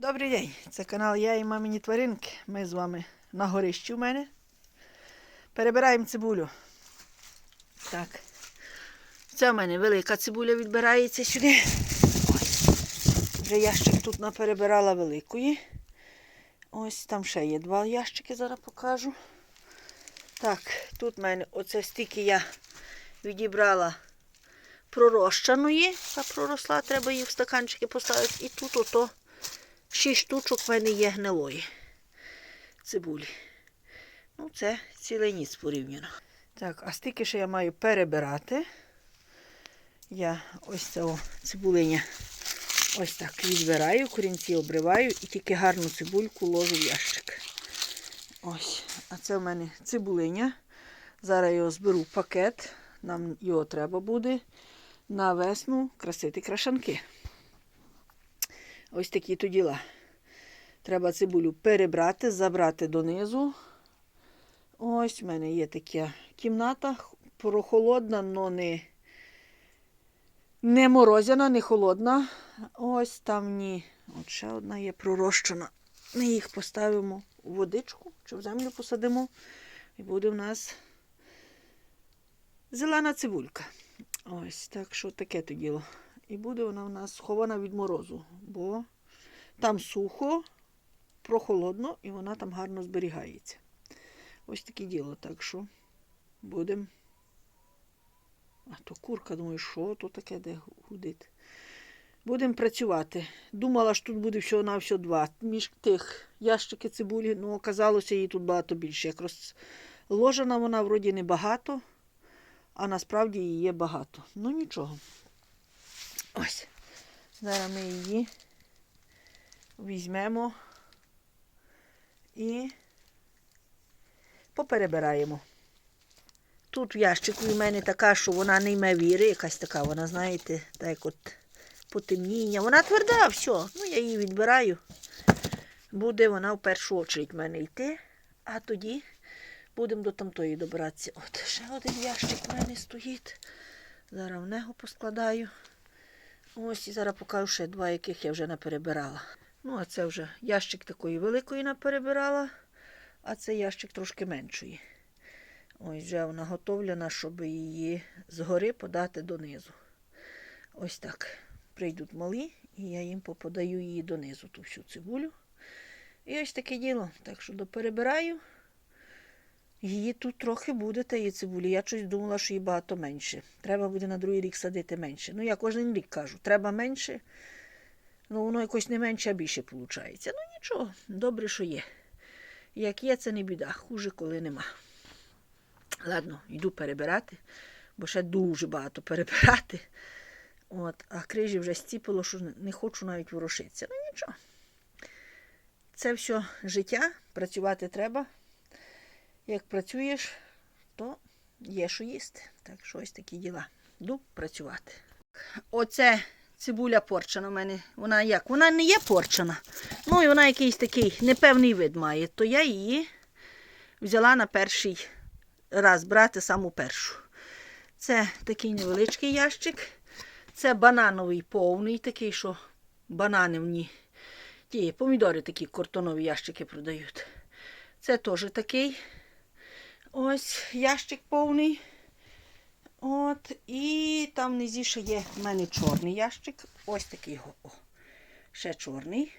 Добрий день, це канал Я і мамині тваринки. Ми з вами на горищі у мене. Перебираємо цибулю. Так. Це в мене велика цибуля відбирається сюди. Ось. Вже ящик тут наперебирала великої. Ось там ще є два ящики, зараз покажу. Так, тут в мене оце стільки я відібрала пророщаної, яка проросла, треба її в стаканчики поставити. І тут ото шість штучок в мене є гнилої цибулі. Ну, це цілий ніц порівняно. Так, а стільки ще я маю перебирати. Я ось цього цибулиня ось так відбираю, корінці обриваю і тільки гарну цибульку ложу в ящик. Ось, а це в мене цибулиня. Зараз його зберу в пакет. Нам його треба буде на весну красити крашанки. Ось такі то діла. Треба цибулю перебрати, забрати донизу. Ось в мене є така кімната, прохолодна, але не, не морозяна, не холодна. Ось там ні. От ще одна є пророщена. Ми їх поставимо у водичку чи в землю посадимо. І буде в нас зелена цибулька. Ось так що таке то діло. І буде вона в нас схована від морозу, бо там сухо, прохолодно і вона там гарно зберігається. Ось таке діло. Так що будемо. А то курка, думаю, що то таке, де гудить. Будемо працювати. Думала, що тут буде всього на всього два. Між тих ящики цибулі, ну оказалося її тут багато більше. Як розложена вона вроді небагато, а насправді її є багато. Ну нічого. Ось. Зараз ми її візьмемо і поперебираємо. Тут в ящику в мене така, що вона не йме віри, якась така, вона, знаєте, так от потемніння. Вона тверда, все. Ну, я її відбираю. Буде вона в першу очередь в мене йти, а тоді будемо до тамтої добиратися. От ще один ящик в мене стоїть. Зараз в нього поскладаю. Ось і зараз покажу ще два, яких я вже наперебирала. Ну, а це вже ящик такої великої наперебирала, а це ящик трошки меншої. Ось вже вона готовлена, щоб її згори подати донизу. Ось так. Прийдуть малі, і я їм попадаю її донизу, ту всю цибулю. І ось таке діло. Так що доперебираю. Її тут трохи буде, тієї цибулі. Я щось думала, що її багато менше. Треба буде на другий рік садити менше. Ну, я кожен рік кажу, треба менше. Ну, воно якось не менше, а більше виходить. Ну нічого, добре, що є. Як є, це не біда. Хуже, коли нема. Ладно, йду перебирати, бо ще дуже багато перебирати. От, а крижі вже стіпило, що не хочу навіть ворушитися. Ну нічого. Це все життя, працювати треба. Як працюєш, то є що їсти. Так що ось такі діла. Йду працювати. Оце цибуля порчена в мене. Вона як? Вона не є порчена. Ну і вона якийсь такий непевний вид має. То я її взяла на перший раз брати саму першу. Це такий невеличкий ящик. Це банановий повний, такий, що банани в ній. Ті помідори такі картонові ящики продають. Це теж такий ось ящик повний. От, і там внизі ще є в мене чорний ящик. Ось такий його. О, ще чорний.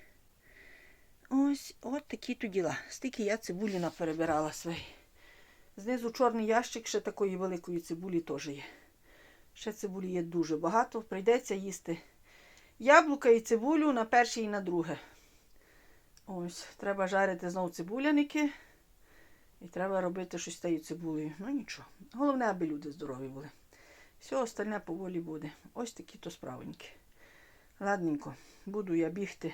Ось от такі то діла. Стільки я цибулі наперебирала свої. Знизу чорний ящик, ще такої великої цибулі теж є. Ще цибулі є дуже багато. Прийдеться їсти яблука і цибулю на перше і на друге. Ось, треба жарити знову цибуляники. І треба робити щось з тією цибулею. Ну нічого. Головне, аби люди здорові були. Все остальне поволі буде. Ось такі то справенькі. Ладненько, буду я бігти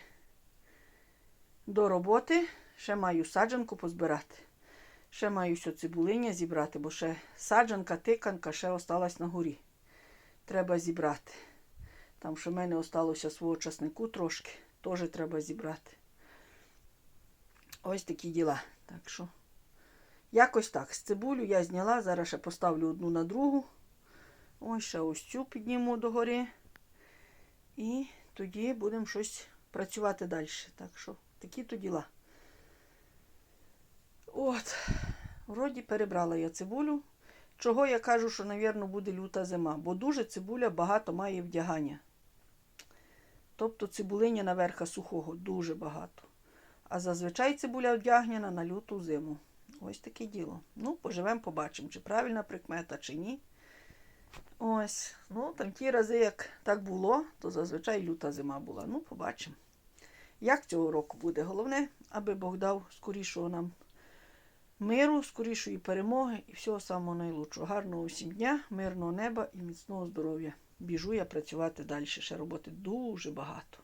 до роботи. Ще маю саджанку позбирати. Ще маю все цибулиня зібрати, бо ще саджанка, тиканка ще осталась на горі. Треба зібрати. Там ще в мене осталося свого часнику трошки. Теж треба зібрати. Ось такі діла. Так що, якось так. З цибулю я зняла. Зараз ще поставлю одну на другу. Ось ще ось цю підніму догори. І тоді будемо щось працювати далі. Так що такі то діла. От, вроді перебрала я цибулю. Чого я кажу, що, мабуть, буде люта зима, бо дуже цибуля багато має вдягання. Тобто цибулиня наверха сухого дуже багато. А зазвичай цибуля вдягнена на люту зиму. Ось таке діло. Ну, поживемо, побачимо, чи правильна прикмета, чи ні. Ось. Ну, там ті рази, як так було, то зазвичай люта зима була. Ну, побачимо. Як цього року буде? Головне, аби Бог дав скорішого нам миру, скорішої перемоги і всього самого найлучшого. Гарного усім дня, мирного неба і міцного здоров'я. Біжу я працювати далі. Ще роботи дуже багато.